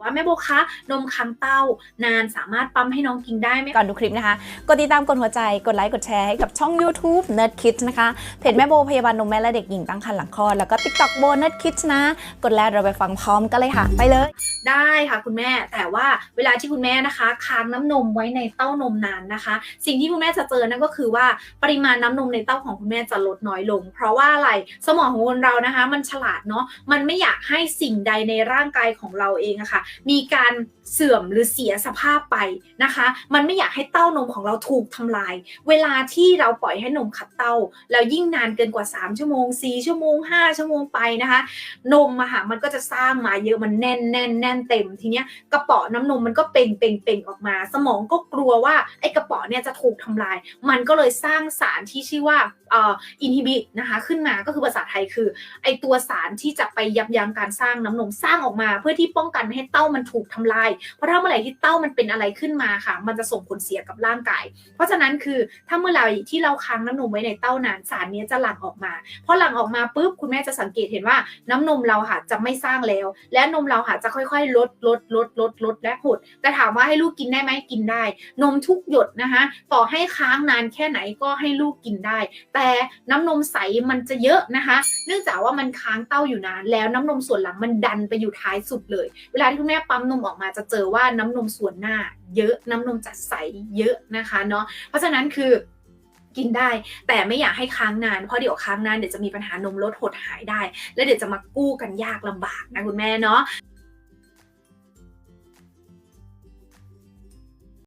ว่าแม่โบคะนมค้างเต้านานสามารถปั๊มให้น้องกินได้ไหมก่อนดูคลิปนะคะ กดติดตามกดหัวใจกดไลค์กดแชร์ให้กับช่อง YouTube Nerd Kids นะคะเพจแม่โบพยาบาลนมแม่และเด็กหญิงตั้งครรภ์หลังคลอดแล้วก็ TikTok โบ Nerd Kids นะ กดแล้วเราไปฟังพร้อมกันเลยค่ะ ไปเลย ได้ค่ะคุณแม่ แต่ว่าเวลาที่คุณแม่นะคะ ค้างน้ำนมไว้ในเต้านมนานนะคะ สิ่งที่คุณแม่จะเจอนั่นก็คือว่าปริมาณน้ำนมในเต้าของคุณแม่จะลดน้อยลง เพราะว่าอะไรสมองของคนเรานะคะ มันฉลาดเนาะมันไม่อยากให้สิ่งใดในร่างกายของเราเองอะค่ะมีการเสื่อมหรือเสียสภาพไปนะคะ มันไม่อยากให้เต้านมของเราถูกทำลาย เวลาที่เราปล่อยให้นมขัดเต้า แล้วยิ่งนานเกินกว่า 3 ชั่วโมง 4 ชั่วโมง 5 ชั่วโมงไปนะคะ นมอะค่ะมันก็จะสร้างมาเยอะมันแน่นแน่นแน่นเต็มทีเนี้ยกระเป๋อน้ำนมมันก็เป่งเป่งเป่งออกมา สมองก็กลัวว่าไอ้กระเป๋อเนี่ยจะถูกทำลาย มันก็เลยสร้างสารที่ชื่อว่าเอ่ออินฮิบิตนะคะขึ้นมาก็คือภาษาไทยคือไอ้ตัวสารที่จะไปยับยั้งการสร้างน้ำนมสร้างออกมา เพื่อที่ป้องกันไม่ให้เต้ามันถูกทำลาย เพราะถ้าเมื่อไหร่ที่เต้ามันเป็นอะไรขึ้นมาค่ะ มันจะส่งผลเสียกับร่างกาย เพราะฉะนั้นคือถ้าเมื่อไหร่ที่เราค้างน้ำนมไว้ในเต้านานสารนี้จะหลั่งออกมาพอหลั่งออกมาปุ๊บคุณแม่จะสังเกตเห็นว่าน้ำนมเราค่ะจะไม่สร้างแล้ว และนมเราค่ะจะค่อยๆ ลดลดลดลดลดและหดแต่ถามว่าให้ลูกกินได้ไหมกินได้ นมทุกหยดนะคะต่อให้ค้างนานแค่ไหนก็ให้ลูกกินได้ แต่น้ำนมใสมันจะเยอะนะคะ เนื่องจากว่ามันค้างเต้าอยู่นานแล้วน้ำนมส่วนหลังมันดันไปอยู่ท้ายสุดเลย เวลาที่คุณแม่ปั๊มนมออกมาจะเจอว่าน้ำนมส่วนหน้า เยอะน้ำนมจะใสเยอะนะคะเนาะเพราะฉะนั้นคือกินได้ แต่ไม่อยากให้ค้างนานเพราะเดี๋ยวค้างนานเดี๋ยวจะมีปัญหานมลดหดหายได้ แล้วเดี๋ยวจะมากู้กันยากลำบากนะคุณแม่เนาะ